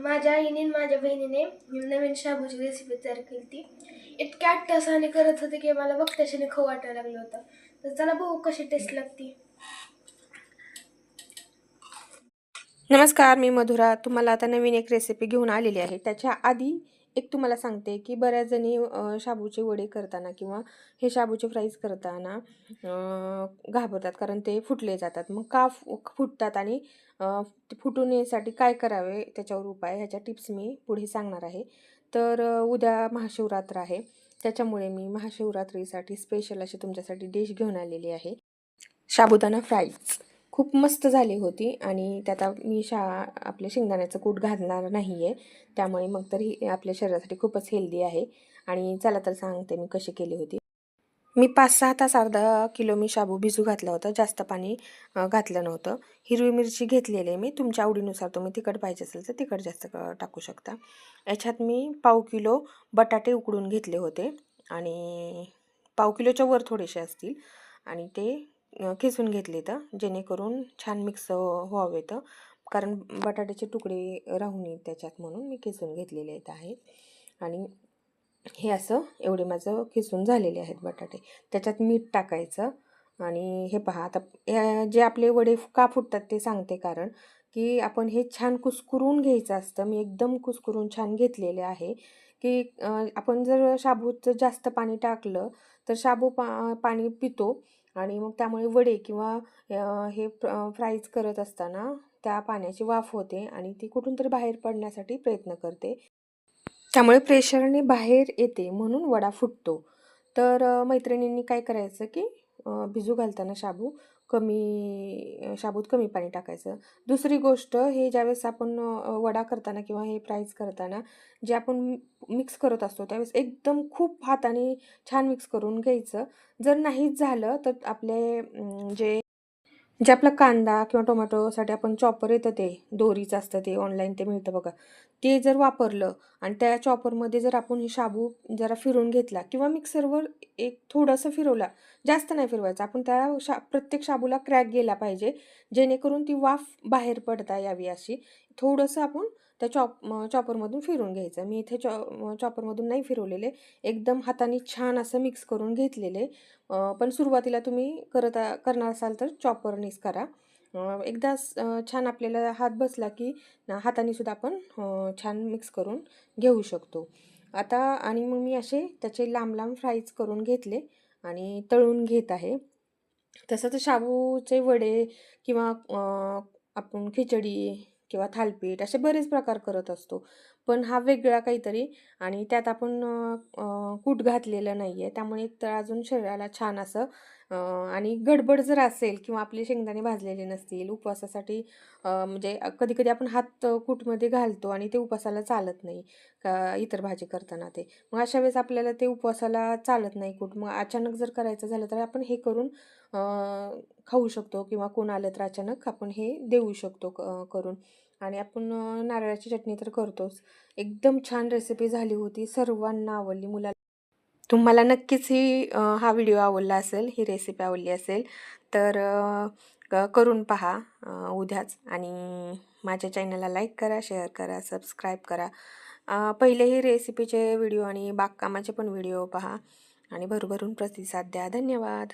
माझ्या आईने माझ्या बहिणीने नवीन शाबूची रेसिपी तयार केली ती इतक्या तासाने करत होते की मला बघताशाने खाऊ वाटायला लागलं होतं. तर चला बघू कशी टेस्ट लागते. नमस्कार मी मधुरा. तुम्हाला आता नवीन एक रेसिपी घेऊन आलेली आहे. त्याच्या आधी एक तुम्हाला सांगते की बऱ्याच जणी शाबूचे वडे करताना किंवा हे शाबूचे फ्राईज करताना घाबरतात कारण ते फुटले जातात. मग का फुटतात आणि फुटू नयेसाठी काय करावे त्याच्यावर उपाय ह्याच्या टिप्स मी पुढे सांगणार आहे. तर उद्या महाशिवरात्र आहे. त्याच्यामुळे मी महाशिवरात्रीसाठी स्पेशल अशी तुमच्यासाठी डिश घेऊन आलेली आहे. साबुदाणा फ्राईज खूप मस्त झाली होती आणि त्यात मी शा आपल्या शेंगदाण्याचं कूट घालणार नाही आहे त्यामुळे मग तर ही आपल्या शरीरासाठी खूपच हेल्दी आहे. आणि चला तर सांगते मी कशी केली होती. मी पाच सहा तास अर्धा किलो मी शाबू भिजू घातला होता. जास्त पाणी घातलं नव्हतं. हिरवी मिरची घेतलेली आहे मी. तुमच्या आवडीनुसार तुम्ही तिखट पाहिजे असेल तर तिखट जास्त टाकू शकता. याच्यात मी पाव किलो बटाटे उकडून घेतले होते. आणि पाव किलोच्या वर थोडेसे असतील. आणि ते खिसून घेतले तर जेणेकरून छान मिक्स व्हावेत कारण बटाट्याचे तुकडे राहून येत त्याच्यात म्हणून मी खिसून घेतलेले आहेत आहेत. आणि हे असं एवढे माझं खिसून झालेले आहेत बटाटे. त्याच्यात मीठ टाकायचं. आणि हे पहा आता या- जे आपले वडे का फुटतात ते सांगते कारण की आपण हे छान कुस्करून घ्यायचं असतं. मी एकदम कुस्करून छान घेतलेले आहे की आपण जर शाबूचं जास्त पाणी टाकलं तर शाबू पा पाणी पितो आणि मग त्यामुळे वडे किंवा हे फ्राईज करत असताना त्या पाण्याची वाफ होते आणि ती कुठून तरी बाहेर पडण्यासाठी प्रयत्न करते. त्यामुळे प्रेशरने बाहेर येते म्हणून वडा फुटतो. तर मैत्रिणींनी काय करायचं की भिजू घालताना शाबू कमी शाबूत कमी पाणी टाकायचं. दुसरी गोष्ट हे ज्यावेळेस आपण वडा करताना किंवा हे फ्राईज करताना जे आपण मिक्स करत असतो त्यावेळेस एकदम खूप हाताने छान मिक्स करून घ्यायचं. जर नाहीच झालं तर आपले जे जे आपला कांदा किंवा टोमॅटोसाठी आपण चॉपर येतं ते दोरीचं असतं ते ऑनलाईन ते मिळतं बघा. ते जर वापरलं आणि त्या चॉपरमध्ये जर आपण हे शाबू जरा फिरून घेतला किंवा मिक्सरवर एक थोडंसं फिरवला जास्त नाही फिरवायचं. आपण त्या शा प्रत्येक शाबूला क्रॅक गेला पाहिजे जेणेकरून ती वाफ बाहेर पडता यावी अशी. थोडंसं आपण त्या चॉप चॉपरमधून फिरून घ्यायचं. मी इथे चॉ चॉपरमधून नाही फिरवलेले. एकदम हाताने छान असं मिक्स करून घेतलेले. पण सुरुवातीला तुम्ही करत आ- करणार असाल तर चॉपरनेच करा. एकदा छान आपल्याला हात बसला की ना हाताने सुद्धा आपण छान मिक्स करून घेऊ शकतो. आता आणि मग मी असे त्याचे लांब लांब फ्राईज करून घेतले आणि तळून घेत आहे. तसंच शाबूचे वडे किंवा आपण खिचडी किंवा थालपीठ असे बरेच प्रकार करत असतो. पण हा वेगळा काहीतरी आणि त्यात आपण कूट घातलेलं नाही आहे त्यामुळे एक तर अजून शरीराला छान असं आणि गडबड जर असेल किंवा आपले शेंगदाणे भाजलेले नसतील उपवासासाठी म्हणजे कधी कधी आपण हात कूटमध्ये घालतो आणि ते उपवासाला चालत नाही का इतर भाजी करताना ते. मग अशा वेळेस आपल्याला ते उपवासाला चालत नाही कूट. मग अचानक जर करायचं झालं तर आपण हे करून खाऊ शकतो किंवा कोण आलं तर अचानक आपण हे देऊ शकतो क- करून. आणि आपण नारळाची चटणी तर करतोच. एकदम छान रेसिपी झाली होती. सर्वांना आवडली. मुला तुम्हाला नक्कीच ही हा व्हिडिओ आवडला असेल ही रेसिपी आवडली असेल तर करून पहा उद्याच. आणि माझ्या चॅनलला लाईक करा शेअर करा सबस्क्राईब करा. पहिलेही रेसिपीचे व्हिडिओ आणि बागकामाचे पण व्हिडिओ पहा. आणि भरभरून प्रतिसाद द्या. धन्यवाद.